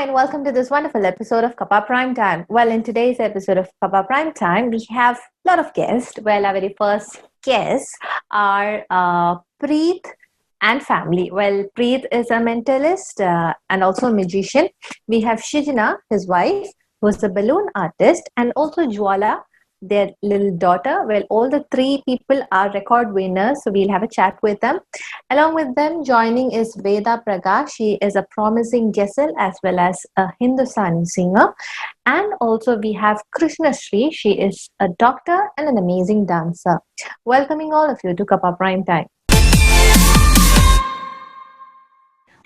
And welcome to this wonderful episode of Kappa Prime Time. Well, in today's episode of Kappa Prime Time, we have a lot of guests. Well, our very first guests are uh, Preet and family. Well, Preet is a mentalist uh, and also a magician. We have Shijana, his wife, who's a balloon artist, and also Jwala, their little daughter. Well, all the three people are record winners, so we'll have a chat with them. Along with them, joining is Veda Prakash. She is a promising Gesel as well as a Hindustani singer. And also, we have Krishna Shri. She is a doctor and an amazing dancer. Welcoming all of you to Kappa Prime Time.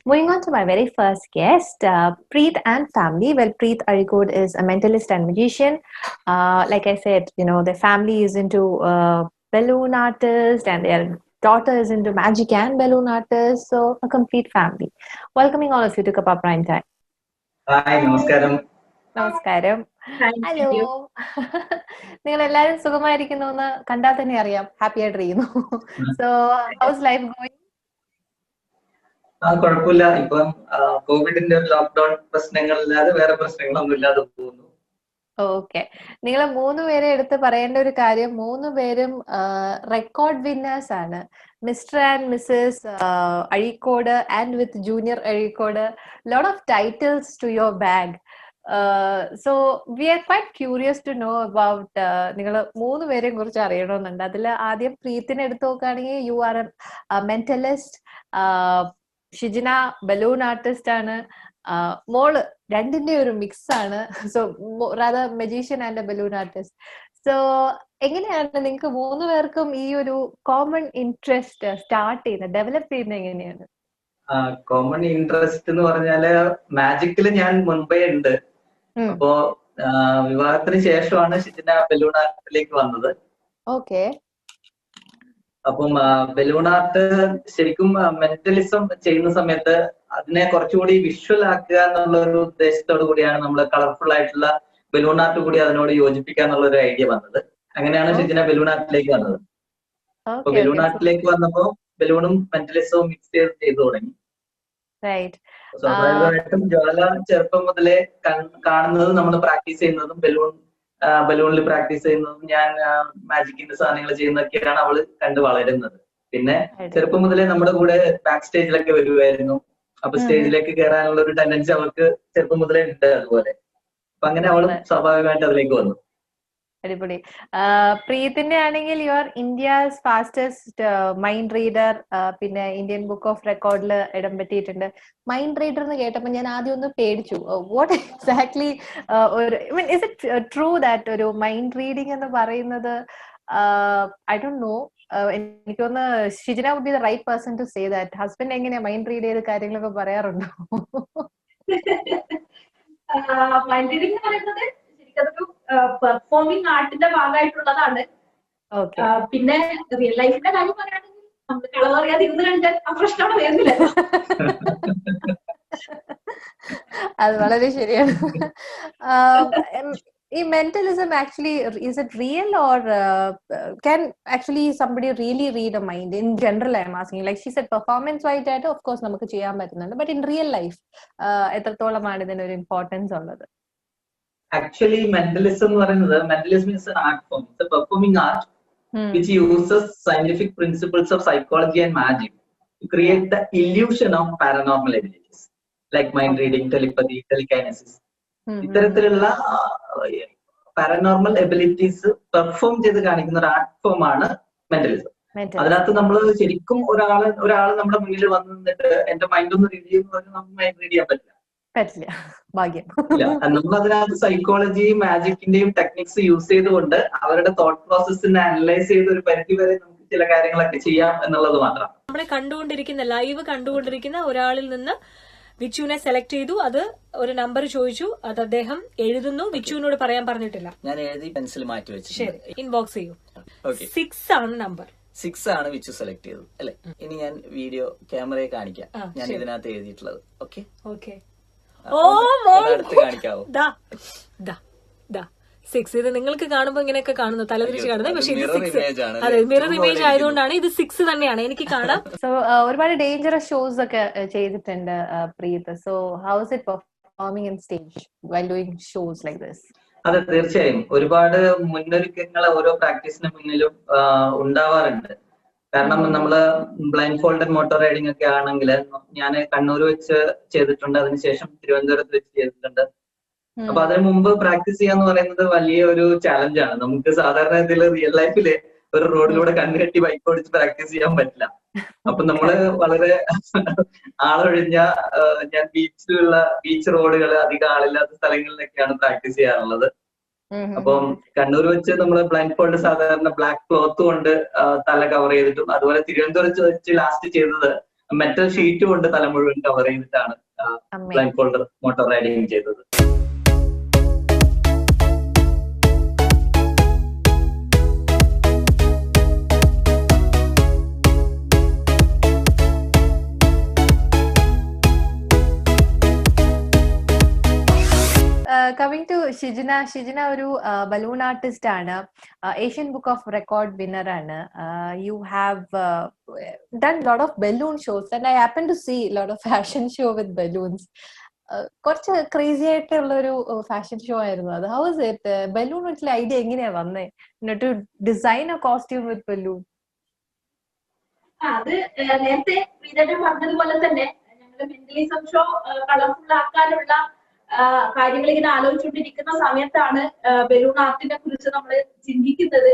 Moving on to my very first guest, uh, Preet and family. Well, Preet Arikod is a mentalist and magician. Uh, like I said, you know, their family is into uh, balloon artist and their daughter is into magic and balloon artist. So, a complete family. Welcoming all of you to Kappa Prime Time. Hi നമസ്കാരം നമസ്കാരം hello നിങ്ങൾ എല്ലാവരും സുഖമായിരിക്കുന്നു എന്ന് കണ്ടാൽ തന്നെ അറിയാം happy ആയിട്ടിരിക്കുന്നു സോ ഹൗസ് ലൈഫ് ഗോയിങ് ആ കുഴപ്പമില്ല. ഇപ്പം കോവിഡിന്റെ ഒരു ലോക്ക്ഡൌൺ പ്രശ്നങ്ങളില്ലാതെ വേറെ പ്രശ്നങ്ങളൊന്നും ഇല്ലാതെ പോകുന്നു. ഓക്കെ. നിങ്ങൾ മൂന്ന് പേരെ എടുത്ത് പറയേണ്ട ഒരു കാര്യം മൂന്ന് പേരും റെക്കോർഡ് വിന്നേഴ്സ് ആണ്. Mister and missus Azhikode and with junior Azhikode lot of titles to your bag so we are quite curious to know about നിങ്ങൾ മൂന്ന് പേരെയും കുറിച്ച് അറിയണമെന്നുണ്ട്. അതിൽ ആദ്യം പ്രീത്തിനെ എടുത്ത് നോക്കുകയാണെങ്കിൽ you are a mentalist Shijina balloon artist ആണ്. മോൾ രണ്ടിന്റെ ഒരു മിക്സ് ആണ്. So rather magician and balloon artist so എങ്ങനെയാണ് നിങ്ങൾക്ക് മൂന്ന് പേർക്കും ഈ ഒരു കോമൺ ഇൻട്രസ്റ്റ് സ്റ്റാർട്ട് ചെയ്യുന്നത്? ഡെവലപ്പ് ചെയ്യുന്നത് എങ്ങനെയാണ്? കോമൺ ഇൻട്രസ്റ്റ് എന്ന് പറഞ്ഞാൽ മാജിക്കിൽ ഞാൻ മുൻപേ ഉണ്ട്. അപ്പോ വിവാഹത്തിന് ശേഷമാണ് ഷിജിന ബലൂൺ ആർട്ടിലേക്ക് വന്നത്. ഓക്കെ അപ്പം ബലൂൺ ആർട്ട് ശരിക്കും മെന്റലിസം ചെയ്യുന്ന സമയത്ത് അതിനെ കുറച്ചുകൂടി വിഷ്വൽ ആക്കുക എന്നുള്ള ഒരു ഉദ്ദേശത്തോടു കൂടിയാണ് നമ്മൾ കളർഫുൾ ആയിട്ടുള്ള ബലൂൺ ആർട്ട് കൂടി അതിനോട് യോജിപ്പിക്കുക എന്നുള്ള ഒരു ഐഡിയ വന്നത്. അങ്ങനെയാണ് ഷിജിന ബലൂൺ ആർട്ടിലേക്ക് വന്നത്. അപ്പൊ ബലൂൺ ആർട്ടിലേക്ക് വന്നപ്പോ ബലൂണും മെന്റലിസവും മിക്സ് ചെയ്ത് ചെയ്തു തുടങ്ങി. സ്വാഭാവികമായിട്ടും ജ്വാല ചെറുപ്പം മുതലേ കാണുന്നത് നമ്മൾ പ്രാക്ടീസ് ചെയ്യുന്നതും ബലൂൺ ബലൂണിൽ പ്രാക്ടീസ് ചെയ്യുന്നതും ഞാൻ മാജിക്കിന്റെ സാധനങ്ങൾ ചെയ്യുന്നതൊക്കെയാണ് അവൾ കണ്ട് വളരുന്നത്. പിന്നെ ചെറുപ്പം മുതലേ നമ്മുടെ കൂടെ ബാക്ക് സ്റ്റേജിലൊക്കെ വരുമായിരുന്നു അപ്പൊ സ്റ്റേജിലേക്ക് കയറാനുള്ള ഒരു ടെൻഡൻസി അവൾക്ക് ചെറുപ്പം മുതലേ ഉണ്ട് അതുപോലെ. അപ്പൊ അങ്ങനെ അവൾ. സ്വാഭാവികമായിട്ട് അതിലേക്ക് വന്നു. അടിപൊളി. പ്രീതിന്റെ ആണെങ്കിൽ you are India's fastest mind reader പിന്നെ ഇന്ത്യൻ ബുക്ക് ഓഫ് റെക്കോർഡിൽ ഇടം പറ്റിയിട്ടുണ്ട്. മൈൻഡ് റീഡർ എന്ന് കേട്ടപ്പോൾ ഞാൻ ആദ്യം ഒന്ന് പേടിച്ചു. വാട്ട് എക്സാക്ട്ലി ഒരു mean is it true that ഒരു മൈൻഡ് റീഡിംഗ് എന്ന് പറയുന്നത് ഐ ഡോ നോ എനിക്കൊന്ന് Shijina would be the right person to say that husband എങ്ങനെയാ മൈൻഡ് റീഡ് ചെയ്ത് കാര്യങ്ങളൊക്കെ പറയാറുണ്ടോ? മൈൻഡ് റീഡിംഗ് അതൊരു പെർഫോമിംഗ് ആർട്ടിന്റെ ഭാഗമായിട്ടുള്ളതാണ്. പിന്നെ റിയൽ ലൈഫിന്റെ കാര്യം പറയുകയാണെങ്കിൽ നമ്മൾ കളർ അറിയാതെ ഇരുന്ന് കഴിഞ്ഞാൽ ആ പ്രശ്നം അവിടെ വരുന്നില്ല. അത് വളരെ ശരിയാണ്. ഈ mentalism actually is it real or can actually somebody really read a mind in general I'm asking like she said performance white ആയിട്ട് ഓഫ് കോഴ്സ് നമുക്ക് ചെയ്യാൻ പറ്റുന്നുണ്ട്. ബട്ട് ഇൻ റിയൽ ലൈഫ് എത്രത്തോളമാണ് ഇതിന് ഒരു ഇമ്പോർട്ടൻസ് ഉള്ളത്? ആക്ച്വലി മെന്റലിസം എന്ന് പറയുന്നത് mentalism means an art form it's a performing art which uses scientific principles of psychology and magic to create the illusion of paranormal abilities like mind reading telepathy telekinesis ഇത്തരത്തിലുള്ള paranormal abilities perform ചെയ്ത് കാണിക്കുന്ന ഒരു art form ആണ് mentalism അതിനകത്ത് നമ്മൾ ശരിക്കും ഒരാൾ ഒരാൾ നമ്മുടെ മുന്നിൽ വന്ന് നിന്നിട്ട് എന്റെ മൈൻഡ് ഒന്ന് റീഡ് ചെയ്യുന്ന നമുക്ക് മൈൻഡ് റീഡ് ചെയ്യാൻ പറ്റില്ല പറ്റില്ല. ഭാഗ്യം. നമ്മളതിനകത്ത് നമ്മൾ അതിനകത്ത് സൈക്കോളജിയും മാജിക്കിന്റെയും ടെക്നിക്സ് യൂസ് ചെയ്തുകൊണ്ട് അവരുടെ തോട്ട് പ്രോസസ്സിനെ അനലൈസ് ചെയ്ത് ഒരു പരിധി വരെ നമുക്ക് ചില കാര്യങ്ങളൊക്കെ ചെയ്യാം എന്നുള്ളത് മാത്രം. നമ്മളെ കണ്ടുകൊണ്ടിരിക്കുന്ന ലൈവ് കണ്ടുകൊണ്ടിരിക്കുന്ന ഒരാളിൽ നിന്ന് വിച്ചുവിനെ സെലക്ട് ചെയ്തു. അത് ഒരു നമ്പർ ചോദിച്ചു. അത് അദ്ദേഹം എഴുതുന്നു. വിച്ചുവിനോട് പറയാൻ പറഞ്ഞിട്ടില്ല. ഞാൻ എഴുതി പെൻസിൽ മാറ്റി ശരി. വെച്ചിട്ടുണ്ട് ഇൻബോക്സ് ചെയ്യൂ. ഓക്കെ സിക്സ് ആണ് നമ്പർ സിക്സ് ആണ് വിച്ചു സെലക്ട് ചെയ്തത്. അല്ലെ? ഇനി ഞാൻ വീഡിയോ ക്യാമറയെ കാണിക്കാം. ഞാൻ. ഇതിനകത്ത് എഴുതിയിട്ടുള്ളത്. ഓക്കെ ഓക്കെ അടുത്ത് കാണിക്കാവോ? ദാ ദാ ദാ. സിക്സ് ഇത് നിങ്ങൾക്ക് കാണുമ്പോ ഇങ്ങനെയൊക്കെ കാണുന്നു. തലതിരിച്ച് കാണുന്നത്. പക്ഷെ ഇത് സിക്സ് അതെ അല്ലേ? മിറർ ഇമേജ് ആയതുകൊണ്ടാണ് ഇത് സിക്സ് തന്നെയാണ്. എനിക്ക് കാണാം. സോ ഒരുപാട് ഡേഞ്ചറസ് ഷോസ് ഒക്കെ ചെയ്തിട്ടുണ്ട് Preeth. So how's it performing in stage while doing shows like this അതെ തീർച്ചയായും. ഒരുപാട് മുന്നൊരുക്കങ്ങൾ ഓരോ പ്രാക്ടീസിന് മുന്നിലും ഉണ്ടാവാറുണ്ട്. കാരണം നമ്മൾ ബ്ലൈൻഡ് ഫോൾഡഡ് മോട്ടോർ റൈഡിംഗ് ഒക്കെ ആണെങ്കിൽ ഞാൻ കണ്ണൂർ വെച്ച് ചെയ്തിട്ടുണ്ട്. അതിനുശേഷം തിരുവനന്തപുരത്ത് വെച്ച് ചെയ്തിട്ടുണ്ട്. അപ്പൊ അതിനു മുമ്പ് പ്രാക്ടീസ് ചെയ്യാന്ന് പറയുന്നത് വലിയ ഒരു ചാലഞ്ചാണ് നമുക്ക് സാധാരണ ഇതിൽ റിയൽ ലൈഫിൽ ഒരു റോഡിലൂടെ കണ്ണുകെട്ടി ബൈക്ക് ഓടിച്ച് പ്രാക്ടീസ് ചെയ്യാൻ പറ്റില്ല. അപ്പൊ നമ്മൾ വളരെ ആളൊഴിഞ്ഞ ഞാൻ ബീച്ചിലുള്ള ബീച്ച് റോഡുകൾ അധികം ആളില്ലാത്ത സ്ഥലങ്ങളിലൊക്കെയാണ് പ്രാക്ടീസ് ചെയ്യാറുള്ളത്. അപ്പം കണ്ണൂർ വെച്ച് നമ്മൾ ബ്ലൈൻഡ് ഫോൾഡ് സാധാരണ ബ്ലാക്ക് ക്ലോത്ത് കൊണ്ട് തല കവർ ചെയ്തിട്ടും അതുപോലെ തിരുവനന്തപുരത്ത് വെച്ച് ലാസ്റ്റ് ചെയ്തത് മെറ്റൽ ഷീറ്റ് കൊണ്ട് തല മുഴുവൻ കവർ ചെയ്തിട്ടാണ് ബ്ലൈൻഡ് ഫോൾഡ് മോട്ടോർ റൈഡിങ് ചെയ്തത്. കമ്മിങ് ടു ഷിജിന ഷിജിന ഒരു ബലൂൺ ആർട്ടിസ്റ്റ് ആണ്. Asian book of record winner ആണ്. You have done lot of balloon shows and I happen to see lot of fashion show with balloons കുറച്ച് crazy ആയിട്ടുള്ള ഒരു fashion show ആയിരുന്നു അത്. How is it balloon വെച്ചുള്ള idea എങ്ങനെയാ വന്നേ? To design a costume with balloon അത് നേരത്തെ പറഞ്ഞതുപോലെ തന്നെ ഞങ്ങൾ മെന്റലിസം ഷോ കളർഫുൾ ആക്കാനുള്ള കാര്യങ്ങൾ ഇങ്ങനെ ആലോചിച്ചുകൊണ്ടിരിക്കുന്ന സമയത്താണ് ബലൂൺ ആർട്ടിനെ കുറിച്ച് നമ്മൾ ചിന്തിക്കുന്നത്.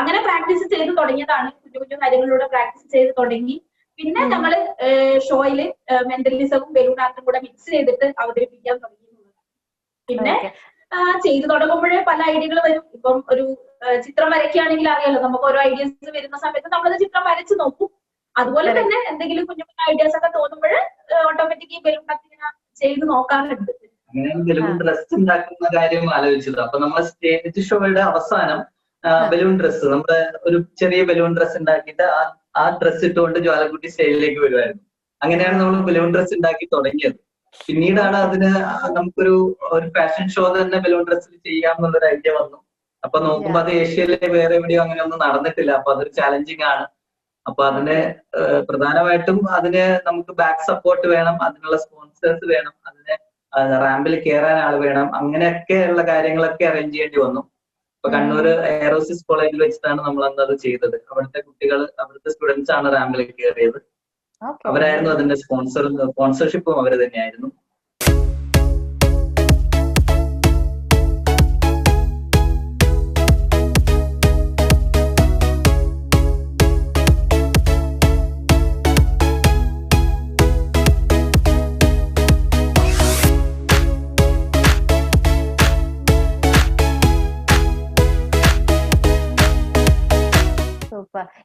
അങ്ങനെ പ്രാക്ടീസ് ചെയ്ത് തുടങ്ങിയതാണ്. കുഞ്ഞു കുഞ്ഞു കാര്യങ്ങളിലൂടെ പ്രാക്ടീസ് ചെയ്ത് തുടങ്ങി. പിന്നെ നമ്മൾ ഷോയിൽ മെന്റലിസവും ബലൂൺ ആർട്ടും കൂടെ മിക്സ് ചെയ്തിട്ട് അവതരിപ്പിക്കാൻ തുടങ്ങി. പിന്നെ ചെയ്തു തുടങ്ങുമ്പോഴേ പല ഐഡിയകൾ വരും. ഇപ്പം ഒരു ചിത്രം വരയ്ക്കുകയാണെങ്കിൽ അറിയാലോ നമുക്ക് ഓരോ ഐഡിയസ് വരുന്ന സമയത്ത് നമ്മൾ ചിത്രം വരച്ച് നോക്കും. അതുപോലെ തന്നെ എന്തെങ്കിലും കുഞ്ഞു കുഞ്ഞു ഐഡിയാസ് ഒക്കെ തോന്നുമ്പോൾ ഓട്ടോമാറ്റിക്കലി ബലൂൺ ഇങ്ങനെ ചെയ്ത് നോക്കാറുണ്ട്. അങ്ങനെയാണ് ബലൂൺ ഡ്രസ് ഉണ്ടാക്കുന്ന കാര്യം ആലോചിച്ചത്. അപ്പൊ നമ്മൾ സ്റ്റേജ് ഷോയുടെ അവസാനം ബലൂൺ ഡ്രസ്സ് നമ്മുടെ ഒരു ചെറിയ ബലൂൺ ഡ്രസ്സ് ഉണ്ടാക്കിയിട്ട് ആ ആ ഡ്രസ്സ് ഇട്ടുകൊണ്ട് ജ്വാലക്കുട്ടി സ്റ്റേജിലേക്ക് വരുമായിരുന്നു അങ്ങനെയാണ് നമ്മൾ ബലൂൺ ഡ്രസ്സ് ഉണ്ടാക്കി തുടങ്ങിയത്. പിന്നീടാണ് അതിന് നമുക്കൊരു ഒരു ഫാഷൻ ഷോ തന്നെ ബലൂൺ ഡ്രസ്സിൽ ചെയ്യാം എന്നുള്ളൊരു ഐഡിയ വന്നു. അപ്പൊ നോക്കുമ്പോ അത് ഏഷ്യയിലെ വേറെ എവിടെയോ അങ്ങനെ ഒന്നും നടന്നിട്ടില്ല. അപ്പൊ അതൊരു ചാലഞ്ചിങ് ആണ്. അപ്പൊ അതിന് പ്രധാനമായിട്ടും അതിന് നമുക്ക് ബാക്ക് സപ്പോർട്ട് വേണം അതിനുള്ള സ്പോൺസേഴ്സ് വേണം അതിന് റാമ്പിൽ കയറാൻ ആൾ വേണം. അങ്ങനെയൊക്കെയുള്ള കാര്യങ്ങളൊക്കെ അറേഞ്ച് ചെയ്യേണ്ടി വന്നു. ഇപ്പൊ കണ്ണൂർ എയറോസിസ് കോളേജിൽ വെച്ചിട്ടാണ് നമ്മൾ അന്ന് അത് ചെയ്തത്. അവിടുത്തെ കുട്ടികൾ അവിടുത്തെ സ്റ്റുഡൻസ് ആണ് റാമ്പിൽ കയറിയത് അവരായിരുന്നു അതിന്റെ സ്പോൺസർ സ്പോൺസർഷിപ്പും അവർ തന്നെയായിരുന്നു.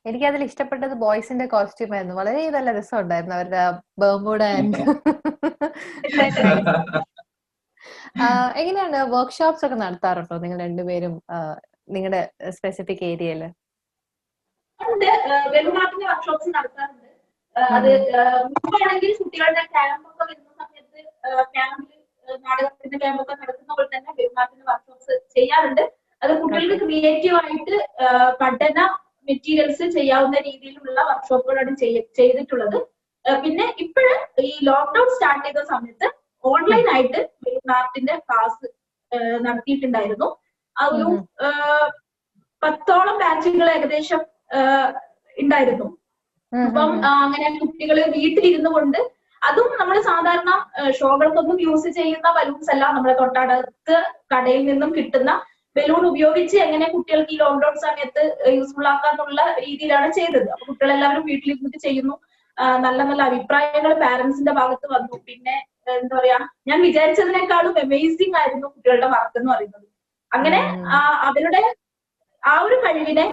എനിക്ക് അതിൽ ഇഷ്ടപ്പെട്ടത് ബോയ്സിന്റെ കോസ്റ്റ്യൂം ആയിരുന്നു. വളരെ നല്ല രസമുണ്ടായിരുന്നു അവരുടെ ബർമുഡ ആൻഡ് എങ്ങനെയാണ് വർക്ക്ഷോപ്സ് ഒക്കെ നടത്താറുണ്ടോ നിങ്ങൾ രണ്ടുപേരും നിങ്ങളുടെ സ്പെസിഫിക് ഏരിയയിൽ ഉണ്ട്. വർക്ക്ഷോപ്സ് നടത്താറുണ്ട്. അത് മുമ്പാണെങ്കിൽ കുട്ടികളുടെ ക്യാമ്പ് ഒക്കെ വരുന്ന സമയത്ത് ക്യാമ്പിൽ നാടകത്തിന്റെ ക്യാമ്പ് ഒക്കെ നടത്തുമ്പോൾ തന്നെ വെലുമാട്ടിന്റെ വർക്ക്ഷോപ്സ് ചെയ്യാറുണ്ട്. അത് കുട്ടികൾക്ക് ക്രിയേറ്റീവ് ആയിട്ട് പഠന മെറ്റീരിയൽസ് ചെയ്യാവുന്ന രീതിയിലുള്ള വർക്ക്ഷോപ്പുകളാണ് ചെയ്തിട്ടുള്ളത്. പിന്നെ ഇപ്പോഴ് ഈ ലോക്ക്ഡൌൺ സ്റ്റാർട്ട് ചെയ്ത സമയത്ത് ഓൺലൈൻ ആയിട്ട് ആർട്ടിന്റെ ക്ലാസ് നടത്തിയിട്ടുണ്ടായിരുന്നു. അതൊരു ഒരു പത്തോളം ബാച്ചുകൾ ഏകദേശം ഉണ്ടായിരുന്നു. അപ്പം അങ്ങനെ കുട്ടികൾ വീട്ടിലിരുന്നു കൊണ്ട് അതും നമ്മൾ സാധാരണ ഷോകൾക്കൊന്നും യൂസ് ചെയ്യുന്ന ബലൂൺസ് അല്ല നമ്മുടെ തൊട്ടടുത്ത് കടയിൽ നിന്നും കിട്ടുന്ന ബലൂൺ ഉപയോഗിച്ച് എങ്ങനെ കുട്ടികൾക്ക് ഈ ലോക്ക്ഡൌൺ സമയത്ത് യൂസ്ഫുൾ ആക്കാന്നുള്ള രീതിയിലാണ് ചെയ്തത്. അപ്പൊ കുട്ടികളെല്ലാവരും വീട്ടിലിരുന്നിട്ട് ചെയ്യുന്നു. നല്ല നല്ല അഭിപ്രായങ്ങൾ പാരന്റ്സിന്റെ ഭാഗത്ത് വന്നു. പിന്നെ എന്താ പറയാ ഞാൻ വിചാരിച്ചതിനേക്കാളും അമേസിംഗ് ആയിരുന്നു കുട്ടികളുടെ വർക്ക് എന്ന് പറയുന്നത്. അങ്ങനെ അവരുടെ ആ ഒരു കഴിവിനെ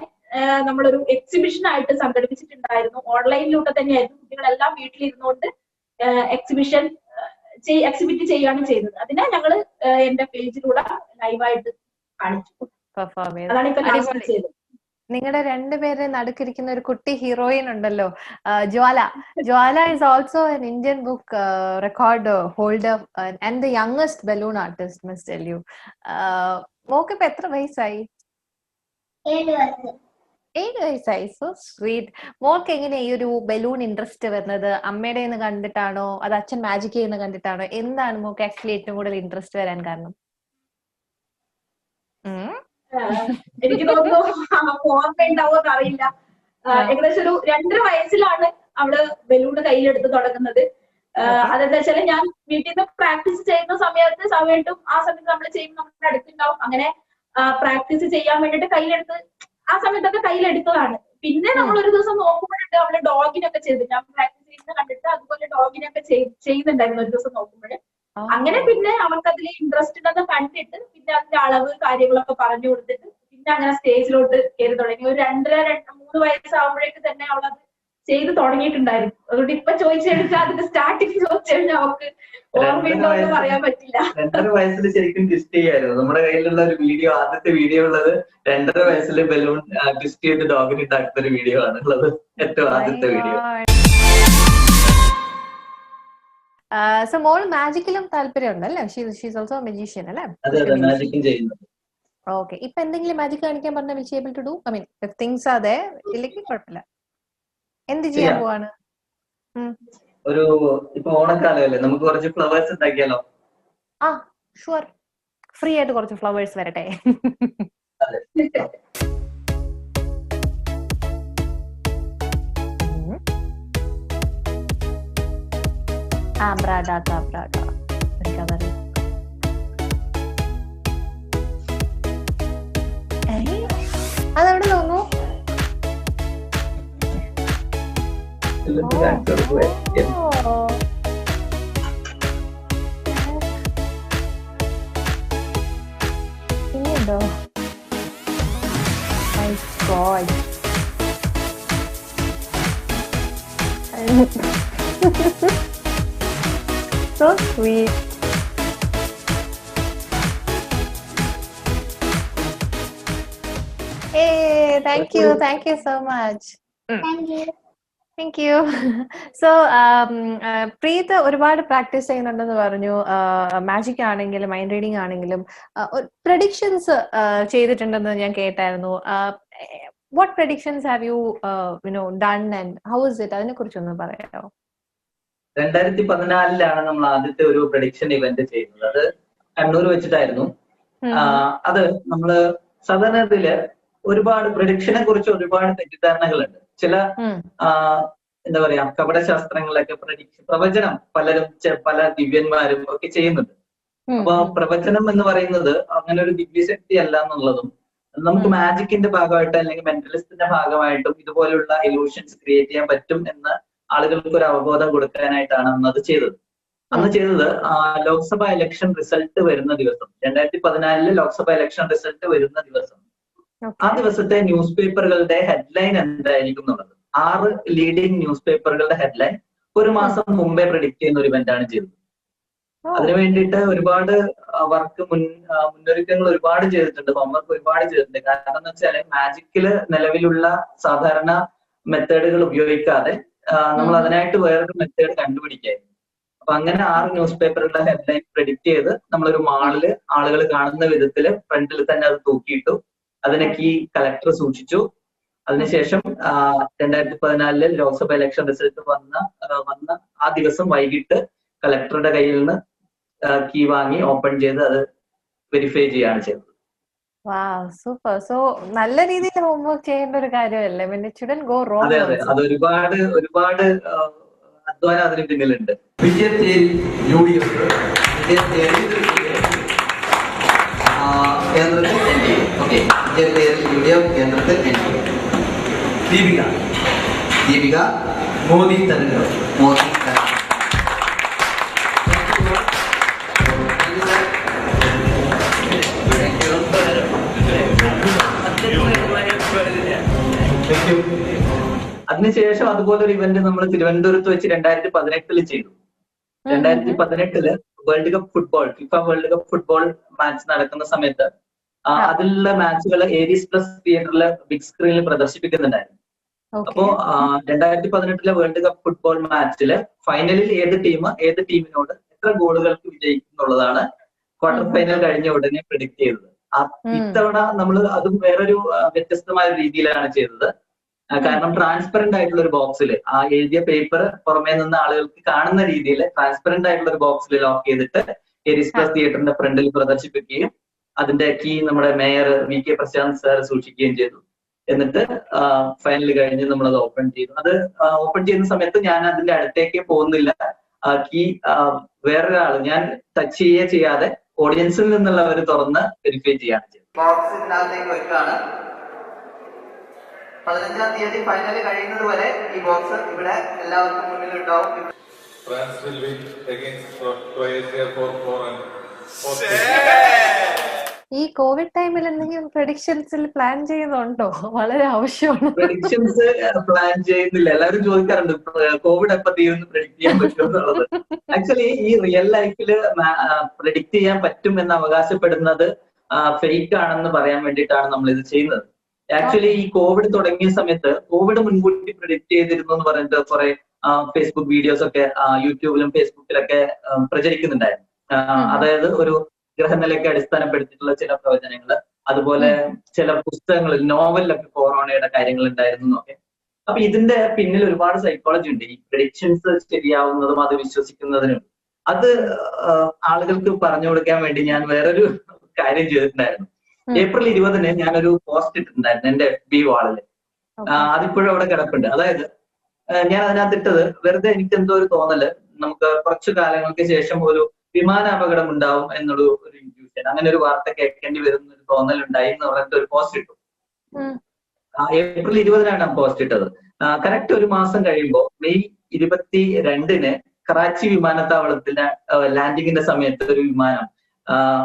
നമ്മളൊരു എക്സിബിഷൻ ആയിട്ട് സംഘടിപ്പിച്ചിട്ടുണ്ടായിരുന്നു. ഓൺലൈനിലൂടെ തന്നെയായിരുന്നു കുട്ടികളെല്ലാം വീട്ടിലിരുന്നുകൊണ്ട് എക്സിബിഷൻ എക്സിബിറ്റ് ചെയ്യുകയാണ് ചെയ്തത്. അതിനെ ഞങ്ങൾ ആ, എന്റെ പേജിലൂടെ ലൈവായിട്ട് കാണിച്ചു. പെർഫോം ചെയ്ത്. അതാണ് ഇപ്പൊ ലാസ്റ്റ് ചെയ്തത്. നിങ്ങളുടെ രണ്ടുപേരെ നടുക്കിരിക്കുന്ന ഒരു കുട്ടി ഹീറോയിൻ ഉണ്ടല്ലോ. Jwala. Jwala is also an Indian book record holder and the youngest balloon artist miss tell you mock ഇപ്പൊ എത്ര വയസ്സായി? ഏഴ് വയസ്സ്. ഏഴ് വയസ്സായി. സോ സ്വീറ്റ് മോൾക്ക് എങ്ങനെ ഈ ഒരു ബലൂൺ ഇൻട്രസ്റ്റ് വരുന്നത്? അമ്മയുടെ കണ്ടിട്ടാണോ? അത് അച്ഛൻ മാജിക് ചെയ്യുന്ന കണ്ടിട്ടാണോ? എന്താണ് മോൾക്ക് ആക്ച്വലി ഏറ്റവും കൂടുതൽ ഇൻട്രസ്റ്റ് വരാൻ കാരണം? എനിക്ക് തോന്നുന്നു ഓർമ്മ എന്ന് അറിയില്ല. ഏകദേശം ഒരു രണ്ടര വയസ്സിലാണ് അവൾ ബലൂണ് കയ്യിലെടുത്ത് തുടങ്ങുന്നത്. അതെന്താ വെച്ചാൽ ഞാൻ വീട്ടിൽ നിന്ന് പ്രാക്ടീസ് ചെയ്യുന്ന സമയത്ത് സമയത്തും ആ സമയത്ത് നമ്മൾ ചെയ്യുമ്പോൾ നമ്മുടെ അടുത്തുണ്ടാവും. അങ്ങനെ പ്രാക്ടീസ് ചെയ്യാൻ വേണ്ടിട്ട് കയ്യിലെടുത്ത് ആ സമയത്തൊക്കെ കയ്യിലെടുത്തതാണ്. പിന്നെ നമ്മൾ ഒരു ദിവസം നോക്കുമ്പോഴുണ്ട് അവൾ ഡോഗിനൊക്കെ ചെയ്ത് ഞാൻ പ്രാക്ടീസ് ചെയ്യുന്ന കണ്ടിട്ട് അതുപോലെ ഡോഗിനൊക്കെ ചെയ്യുന്നുണ്ടായിരുന്നു ഒരു ദിവസം നോക്കുമ്പോൾ. അങ്ങനെ പിന്നെ അവർക്ക് അതിൽ ഇൻട്രസ്റ്റ് ഉണ്ടെന്ന് കണ്ടിട്ട് പിന്നെ അതിന്റെ അളവ് കാര്യങ്ങളൊക്കെ പറഞ്ഞു കൊടുത്തിട്ട് പിന്നെ അങ്ങനെ സ്റ്റേജിലോട്ട് കയറി തുടങ്ങി. ഒരു രണ്ടര രണ്ട് മൂന്ന് വയസ്സാകുമ്പോഴേക്ക് തന്നെ അവൾ അത് ചെയ്ത് തുടങ്ങിയിട്ടുണ്ടായിരുന്നു. അതുകൊണ്ട് ഇപ്പൊ ചോദിച്ചു കഴിഞ്ഞാൽ അതിന്റെ സ്റ്റാർട്ടിങ് ചോദിച്ചു കഴിഞ്ഞാൽ അവർക്ക് ഓർമ്മയുണ്ടോ എന്ന് പറയാൻ പറ്റില്ല. രണ്ടര വയസ്സിൽ ശരിക്കും ട്വിസ്റ്റ് ചെയ്യായിരുന്നു. നമ്മുടെ കയ്യിലുള്ള ഒരു വീഡിയോ ആദ്യത്തെ വീഡിയോ ഉള്ളത് രണ്ടര വയസ്സിൽ ബലൂൺ ട്വിസ്റ്റ് ചെയ്ത് ഡോഗിന് ഉണ്ടാക്കുന്ന ഒരു വീഡിയോ ആണ് ഉള്ളത് ഏറ്റവും ആദ്യത്തെ വീഡിയോ സോ മോൾ മാജിക്കിലും താല്പര്യമുണ്ട് അല്ലേ? ഷീസ് ഓൾസോ മെജീഷ്യൻ അല്ലേ ഓക്കെ ഇപ്പൊ എന്തെങ്കിലും മാജിക് കാണിക്കാൻ പറഞ്ഞാൽ will able to do I mean things അതെ ഇല്ലെങ്കിൽ കുഴപ്പമില്ല. എന്ത് ചെയ്യാൻ ചെയ്യാം. പോവാണ്? ഒരു ഇപ്പൊ ഓണക്കാലമല്ലേ നമുക്ക് കുറച്ച് ഫ്ലവേഴ്സ് ഉണ്ടാക്കിയാലോ? ആ ഷുവർ ഫ്രീ ആയിട്ട് കുറച്ച് ഫ്ലവേഴ്സ് വരട്ടെ. അതവിടെ തോന്നു. ഇനിയുണ്ടോ My God. so sweet. Hey, thank you, thank you. So much. Thank you. Thank you so Preeth ഒരുപാട് പ്രാക്ടീസ് ചെയ്യുന്നുണ്ടെന്ന് പറഞ്ഞു. മാജിക് ആണെങ്കിലും മൈൻഡ് റീഡിംഗ് ആണെങ്കിലും പ്രഡിക്ഷൻസ് ചെയ്തിട്ടുണ്ടെന്ന് ഞാൻ കേട്ടായിരുന്നു. What predictions have you you know done and how is it അതിനെ കുറിച്ചൊന്ന് പറയാമോ? രണ്ടായിരത്തി പതിനാലിലാണ് നമ്മൾ ആദ്യത്തെ ഒരു പ്രഡിക്ഷൻ ഇവന്റ് ചെയ്യുന്നത്. അത് കണ്ണൂർ വെച്ചിട്ടായിരുന്നു. അത് നമ്മൾ സാധാരണ ഇതിൽ ഒരുപാട് പ്രഡിക്ഷനെ കുറിച്ച് ഒരുപാട് തെറ്റിദ്ധാരണകളുണ്ട്. ചില എന്താ പറയാ കപടശാസ്ത്രങ്ങളിലൊക്കെ പ്രഡിക്ഷൻ പ്രവചനം പലരും പല ദിവ്യന്മാരും ഒക്കെ ചെയ്യുന്നുണ്ട്. അപ്പൊ പ്രവചനം എന്ന് പറയുന്നത് അങ്ങനെ ഒരു ദിവ്യശക്തി അല്ല എന്നുള്ളതും നമുക്ക് മാജിക്കിന്റെ ഭാഗമായിട്ട് അല്ലെങ്കിൽ മെന്റലിസ്റ്റിന്റെ ഭാഗമായിട്ടും ഇതുപോലുള്ള ഇലൂഷൻസ് ക്രിയേറ്റ് ചെയ്യാൻ പറ്റും എന്ന് ആളുകൾക്ക് ഒരു അവബോധം കൊടുക്കാനായിട്ടാണ് അന്ന് അത് ചെയ്തത്. അന്ന് ചെയ്തത് ലോക്സഭാ ഇലക്ഷൻ റിസൾട്ട് വരുന്ന ദിവസം രണ്ടായിരത്തി പതിനാലിൽ ലോക്സഭ ഇലക്ഷൻ റിസൾട്ട് വരുന്ന ദിവസം. ആ ദിവസത്തെ ന്യൂസ് പേപ്പറുകളുടെ ഹെഡ്ലൈൻ എന്തായിരിക്കും എന്നുള്ളത്. ആറ് ലീഡിംഗ് ന്യൂസ് പേപ്പറുകളുടെ ഹെഡ്ലൈൻ ഒരു മാസം മുമ്പേ പ്രിഡിക്ട് ചെയ്യുന്ന ഒരു ഇവന്റ് ആണ് ചെയ്തത്. അതിനു വേണ്ടിയിട്ട് ഒരുപാട് വർക്ക് മുൻ മുന്നൊരുക്കങ്ങൾ ഒരുപാട് ചെയ്തിട്ടുണ്ട് ഹോംവർക്ക് ഒരുപാട് ചെയ്തിട്ടുണ്ട്. കാരണം എന്ന് വെച്ചാൽ മാജിക്കിൽ നിലവിലുള്ള സാധാരണ മെത്തേഡുകൾ ഉപയോഗിക്കാതെ നമ്മൾ. അതിനായിട്ട് വേറൊരു മെത്തേഡ് കണ്ടുപിടിക്കായിരുന്നു അപ്പൊ അങ്ങനെ ആറ് ന്യൂസ് പേപ്പറുകളുടെ ഹെഡ്ലൈൻ പ്രെഡിക്റ്റ് ചെയ്ത് നമ്മളൊരു മാളിൽ ആളുകൾ കാണുന്ന വിധത്തിൽ ഫ്രണ്ടിൽ തന്നെ അത് തൂക്കിയിട്ടു അതിനെ കീ കളക്ടർ സൂക്ഷിച്ചു. അതിനുശേഷം രണ്ടായിരത്തി പതിനാലിൽ ലോക്സഭ ഇലക്ഷൻ റിസൾട്ട് വന്ന വന്ന ആ ദിവസം വൈകിട്ട് കളക്ടറുടെ കയ്യിൽ നിന്ന് കീ വാങ്ങി ഓപ്പൺ ചെയ്ത് അത് വെരിഫൈ ചെയ്യാണ് ചെയ്തത്. സൂപ്പർ സോ നല്ല രീതിയിൽ ഹോംവർക്ക് ചെയ്യേണ്ട ഒരു കാര്യമല്ലേ പിന്നെ ചുഡൻ ഗോ അതെ അതെ. റോങ് അത് ഒരുപാട് ഒരുപാട് അധ്വാനം അതിന് പിന്നിലുണ്ട്. വിജയത്തേരി യു ഡി എഫ് വിജയത്തേരി കേന്ദ്രത്തിൽ എൻ ഡി എ ഓക്കെ. വിജയത്തേരി യു ഡി എഫ് കേന്ദ്രത്തിൽ N D A. Deepika. Deepika Modi തെരഞ്ഞെടുപ്പ് മോദി. അതിനുശേഷം അതുപോലെ ഒരു ഇവന്റ് നമ്മൾ തിരുവനന്തപുരത്ത് വെച്ച് രണ്ടായിരത്തി പതിനെട്ടിൽ ചെയ്തു. രണ്ടായിരത്തി പതിനെട്ടിൽ world cup football FIFA world cup football match നടക്കുന്ന സമയത്ത്. അതിലുള്ള മാച്ചുകൾ ഏരീസ് പ്ലസ് തിയേറ്ററിലെ ബിഗ് സ്ക്രീനിൽ പ്രദർശിപ്പിക്കുന്നുണ്ടായിരുന്നു. അപ്പോ രണ്ടായിരത്തി പതിനെട്ടിലെ വേൾഡ് കപ്പ് ഫുട്ബോൾ മാച്ചിൽ ഫൈനലിൽ ഏത് ടീം ഏത് ടീമിനോട് എത്ര ഗോളുകൾക്ക് വിജയിക്കും എന്നുള്ളതാണ് ക്വാർട്ടർ ഫൈനൽ കഴിഞ്ഞ ഉടനെ പ്രിഡിക്ട് ചെയ്തത്. ഇത്തവണ നമ്മൾ അതും വേറൊരു വ്യത്യസ്തമായ രീതിയിലാണ് ചെയ്തത്. കാരണം ട്രാൻസ്പെറന്റ് ആയിട്ടുള്ള ഒരു ബോക്സിൽ ആ എഴുതിയ പേപ്പർ പുറമേ നിന്ന് ആളുകൾക്ക് കാണുന്ന രീതിയിൽ ട്രാൻസ്പെറന്റ് ആയിട്ടുള്ള ഒരു ബോക്സിൽ ലോക്ക് ചെയ്തിട്ട് എരിസ് തിയേറ്ററിന്റെ ഫ്രണ്ടിൽ പ്രദർശിപ്പിക്കുകയും അതിന്റെ കീ നമ്മുടെ mayor V K Prashanth sir സൂക്ഷിക്കുകയും ചെയ്തു. എന്നിട്ട് ഫൈനൽ കഴിഞ്ഞ് നമ്മൾ അത് ഓപ്പൺ ചെയ്തു. അത് ഓപ്പൺ ചെയ്യുന്ന സമയത്ത് ഞാൻ അതിന്റെ അടുത്തേക്ക് പോകുന്നില്ല. കീ വേറൊരാൾ ഞാൻ ടച്ച് ചെയ്യേ ചെയ്യാതെ ഓഡിയൻസിൽ നിന്നുള്ളവർ തുറന്ന് വെരിഫൈ ചെയ്യാണ് ചെയ്തത്. ബോക്സ് വെക്കാണ് പതിനഞ്ചാം തീയതി ഫൈനൽ കഴിയുന്നത് വരെ ഈ ബോക്സ് ഇവിടെ എല്ലാവർക്കും മുന്നിൽ ഉണ്ടാവും France will win against Croatia for four and four. ഈ കോവിഡ് ടൈമിൽ എന്തെങ്കിലും പ്രഡിക്ഷൻസിൽ പ്ലാൻ ചെയ്യുന്നുണ്ടോ? വളരെ ആവശ്യമാണ്. പ്രഡിക്ഷൻസ് പ്ലാൻ ചെയ്യുന്നില്ല. എല്ലാവരും ചോദിക്കാറുണ്ട് കോവിഡ് എപ്പോ തീരുന്ന് പ്രഡിക്ട് ചെയ്യാൻ പറ്റും എന്നുള്ളത്. ആക്ച്വലി ഈ റിയൽ ലൈഫിൽ പ്രഡിക്ട് ചെയ്യാൻ പറ്റും എന്ന് അവകാശപ്പെടുന്നത് ഫേക്ക് ആണെന്ന് പറയാൻ വേണ്ടിയിട്ടാണ് നമ്മൾ ഇത് ചെയ്യുന്നത്. ആക്ച്വലി ഈ കോവിഡ് തുടങ്ങിയ സമയത്ത് കോവിഡ് മുൻകൂട്ടി പ്രിഡിക്ട് ചെയ്തിരുന്നു എന്ന് പറഞ്ഞിട്ട് കുറെ ഫേസ്ബുക്ക് വീഡിയോസ് ഒക്കെ യൂട്യൂബിലും ഫേസ്ബുക്കിലൊക്കെ പ്രചരിക്കുന്നുണ്ടായിരുന്നു. അതായത് ഒരു ഗ്രഹനിലയ്ക്ക് അടിസ്ഥാനപ്പെടുത്തിയിട്ടുള്ള ചില പ്രവചനങ്ങൾ അതുപോലെ ചില പുസ്തകങ്ങളിൽ നോവലിലൊക്കെ കൊറോണയുടെ കാര്യങ്ങൾ ഉണ്ടായിരുന്നു എന്നൊക്കെ. അപ്പൊ ഇതിന്റെ പിന്നിൽ ഒരുപാട് സൈക്കോളജി ഉണ്ട്. ഈ പ്രഡിക്ഷൻസ് ശരിയാവുന്നതും അത് വിശ്വസിക്കുന്നതിനും. അത് ആളുകൾക്ക് പറഞ്ഞു കൊടുക്കാൻ വേണ്ടി ഞാൻ വേറൊരു കാര്യം ചെയ്തിട്ടുണ്ടായിരുന്നു. ഏപ്രിൽ ഇരുപതിന് ഞാനൊരു പോസ്റ്റ് ഇട്ടിട്ടുണ്ടായിരുന്നു എന്റെ എഫ് ബി വാളിൽ. അതിപ്പോഴും അവിടെ കിടപ്പുണ്ട്. അതായത് ഞാൻ അതിനകത്ത് ഇട്ടത് വെറുതെ എനിക്ക് എന്തോ ഒരു തോന്നൽ നമുക്ക് കുറച്ചു കാലങ്ങൾക്ക് ശേഷം ഒരു വിമാന അപകടം ഉണ്ടാവും എന്നുള്ള ഒരു ഇൻഫ്യൂഷൻ അങ്ങനെ ഒരു വാർത്ത കേൾക്കേണ്ടി വരുന്ന ഒരു തോന്നൽ ഉണ്ടായി എന്ന് പറഞ്ഞിട്ട് ഒരു പോസ്റ്റ് ഇട്ടു. ഏപ്രിൽ ഇരുപതിനാണ് ഞാൻ പോസ്റ്റ് ഇട്ടത്. കറക്റ്റ് ഒരു മാസം കഴിയുമ്പോൾ മെയ് ഇരുപത്തി രണ്ടിന് കറാച്ചി വിമാനത്താവളത്തിന്റെ ലാൻഡിങ്ങിന്റെ സമയത്ത് ഒരു വിമാനം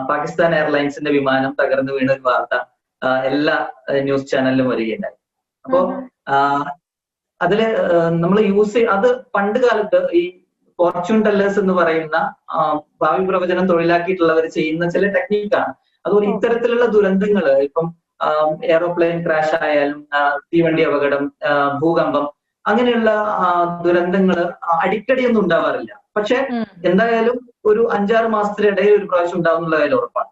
പാകിസ്ഥാൻ എയർലൈൻസിന്റെ വിമാനം തകർന്നു വീണ ഒരു വാർത്ത എല്ലാ ന്യൂസ് ചാനലിലും വരികയുണ്ടായി. അപ്പോ അതിൽ നമ്മൾ യൂസ് അത് പണ്ട് കാലത്ത് ഈ ഫോർച്യൂൺ ടെല്ലേഴ്സ് എന്ന് പറയുന്ന ഭാവി പ്രവചനം തൊഴിലാക്കിയിട്ടുള്ളവർ ചെയ്യുന്ന ചില ടെക്നീക്കാണ്. അതുപോലെ ഇത്തരത്തിലുള്ള ദുരന്തങ്ങൾ ഇപ്പം എയ്റോപ്ലെയിൻ ക്രാഷ് ആയാലും തീവണ്ടി അപകടം ഭൂകമ്പം അങ്ങനെയുള്ള ദുരന്തങ്ങൾ അടിക്കടി ഒന്നും ഉണ്ടാവാറില്ല. പക്ഷെ എന്തായാലും ഒരു അഞ്ചാറ് മാസത്തിനിടയിൽ ഒരു പ്രാവശ്യം ഉണ്ടാവുന്നുള്ള കാര്യം ഉറപ്പാണ്.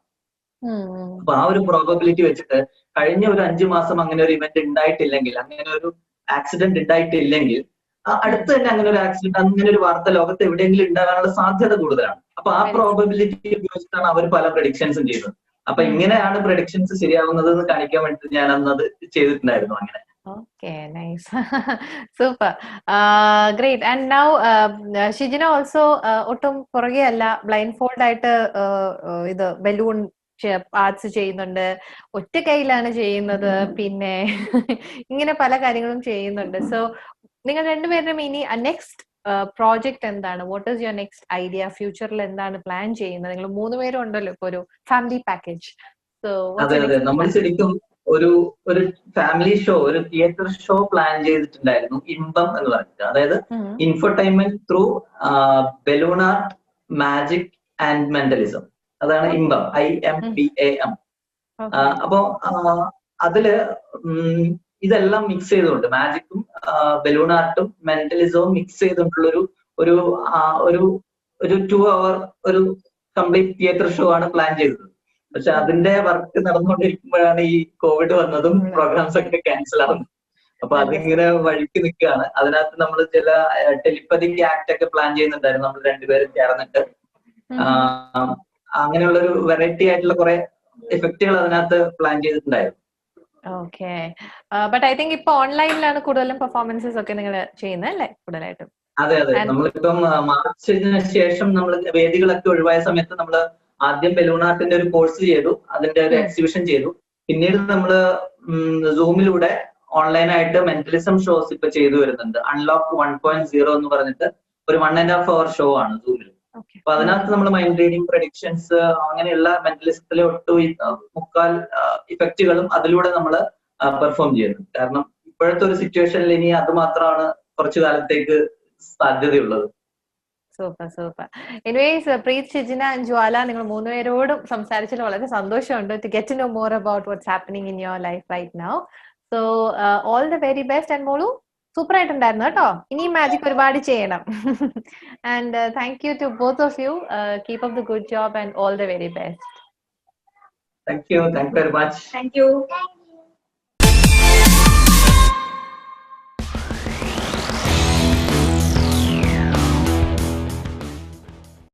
അപ്പൊ ആ ഒരു പ്രോബബിലിറ്റി വെച്ചിട്ട് കഴിഞ്ഞ ഒരു അഞ്ചു മാസം അങ്ങനെ ഒരു ഇവന്റ് ഉണ്ടായിട്ടില്ലെങ്കിൽ അങ്ങനെ ഒരു ആക്സിഡന്റ് ഉണ്ടായിട്ടില്ലെങ്കിൽ അടുത്ത് തന്നെ അങ്ങനെ ഒരു ആക്സിഡന്റ് അങ്ങനെ ഒരു വാർത്ത ലോകത്ത് എവിടെയെങ്കിലും ഉണ്ടാകാനുള്ള സാധ്യത കൂടുതലാണ്. അപ്പൊ ആ പ്രോബബിലിറ്റി ഉപയോഗിച്ചിട്ടാണ് അവർ പല പ്രഡിക്ഷൻസും ചെയ്തത് അപ്പൊ ഇങ്ങനെയാണ് പ്രഡിക്ഷൻസ് ശരിയാവുന്നത് എന്ന് കാണിക്കാൻ വേണ്ടിട്ട് ഞാൻ അന്നത് ചെയ്തിട്ടുണ്ടായിരുന്നു അങ്ങനെ. Okay, nice. Super. Uh, great. And now, uh, Shijina also ഒട്ടും പുറകെ അല്ല ബ്ലൈൻഡ് ഫോൾഡ് ആയിട്ട് uh, uh, ഇത് ബലൂൺ ആർട്സ് ചെയ്യുന്നുണ്ട്. ഒറ്റ കൈയിലാണ് ചെയ്യുന്നത്. പിന്നെ ഇങ്ങനെ പല കാര്യങ്ങളും ചെയ്യുന്നുണ്ട്. സോ നിങ്ങൾ രണ്ടുപേരുടെയും ഇനി നെക്സ്റ്റ് പ്രോജക്റ്റ് എന്താണ്? What is your next idea ഫ്യൂച്ചറിൽ എന്താണ് പ്ലാൻ ചെയ്യുന്നത്? നിങ്ങൾ മൂന്ന് പേരും ഉണ്ടല്ലോ ഇപ്പൊ ഒരു ഫാമിലി പാക്കേജ് സോ നമ്മൾ ശരിക്കും ഒരു ഒരു ഫാമിലി ഷോ ഒരു തിയേറ്റർ ഷോ പ്ലാൻ ചെയ്തിട്ടുണ്ടായിരുന്നു. ഇമ്പം എന്ന് പറഞ്ഞിട്ട്. അതായത് infotainment through balloon art magic and mentalism അതാണ് Impam. I M B A M അപ്പോ അതിൽ ഇതെല്ലാം മിക്സ് ചെയ്തുകൊണ്ട് മാജിക്കും ബലൂൺ ആർട്ടും മെന്റലിസവും മിക്സ് ചെയ്തുകൊണ്ടുള്ളൊരു ഒരു ഒരു ഒരു ടു അവർ ഒരു കംപ്ലീറ്റ് തിയേറ്റർ ഷോ ആണ് പ്ലാൻ ചെയ്തത്. പക്ഷെ അതിന്റെ വർക്ക് നടന്നുകൊണ്ടിരിക്കുമ്പോഴാണ് ഈ കോവിഡ് വന്നതും പ്രോഗ്രാംസ് ഒക്കെ ക്യാൻസൽ ആവുന്നത്. അപ്പൊ അതിങ്ങനെ വഴിക്ക് നിൽക്കുകയാണ്. അതിനകത്ത് നമ്മൾ ചില ടെലിപ്പതിക് ആക്ട് ഒക്കെ പ്ലാൻ ചെയ്യുന്നുണ്ടായിരുന്നു. നമ്മൾ രണ്ടുപേരും ചേർന്നിട്ട്. അങ്ങനെയുള്ള ഒരു വെറൈറ്റി ആയിട്ടുള്ള കുറെ എഫക്റ്റുകൾ അതിനകത്ത് പ്ലാൻ ചെയ്തിട്ടുണ്ടായിരുന്നു. ഓക്കെ ബട്ട് ഐ തിങ്ക് ഇപ്പൊ ഓൺലൈനിലാണ് കൂടുതലും പെർഫോമൻസസ് ഒക്കെ നിങ്ങൾ ചെയ്യുന്നത് അല്ലേ? കൂടുതലായിട്ടും. അതെ അതെ. നമ്മളിപ്പം മാർച്ചിന് ശേഷം നമ്മൾ വേദികളൊക്കെ ഒഴിവായ സമയത്ത് നമ്മൾ ആദ്യം ബലൂൺ ആർട്ടിന്റെ ഒരു കോഴ്സ് ചെയ്തു അതിന്റെ ഒരു എക്സിബിഷൻ ചെയ്തു. പിന്നീട് നമ്മൾ സൂമിലൂടെ ഓൺലൈനായിട്ട് മെന്റലിസം ഷോസ് ഇപ്പൊ ചെയ്തു വരുന്നുണ്ട്. അൺലോക്ക് വൺ പോയിന്റ് സീറോ എന്ന് പറഞ്ഞിട്ട് ഒരു one and half hour show ആണ് സൂമിൽ അപ്പൊ അതിനകത്ത് നമ്മൾ മൈൻഡ് റീഡിങ് പ്രഡിക്ഷൻസ് അങ്ങനെയുള്ള മെന്റലിസത്തിലെ ഒട്ടു മുക്കാൽ ഇഫക്റ്റുകളും അതിലൂടെ നമ്മൾ പെർഫോം ചെയ്യുന്നു കാരണം ഇപ്പോഴത്തെ ഒരു സിറ്റുവേഷനിൽ ഇനി അത് മാത്രമാണ് കുറച്ചു കാലത്തേക്ക് സാധ്യതയുള്ളത്. Super super. Anyways Preeth Shijina Jwala നിങ്ങൾ മൂന്നുപേരോടും സംസാരിച്ചതിൽ വളരെ സന്തോഷമുണ്ട്. To get know more about what's happening in your life right now so all the very best and മോളു സൂപ്പർ ആയിട്ടുണ്ടായിരുന്നു കേട്ടോ. ഇനിയും മാജിക് ഒരുപാട് ചെയ്യണം. And thank you to both of you keep up the good job and all the very best thank you thank you very much thank you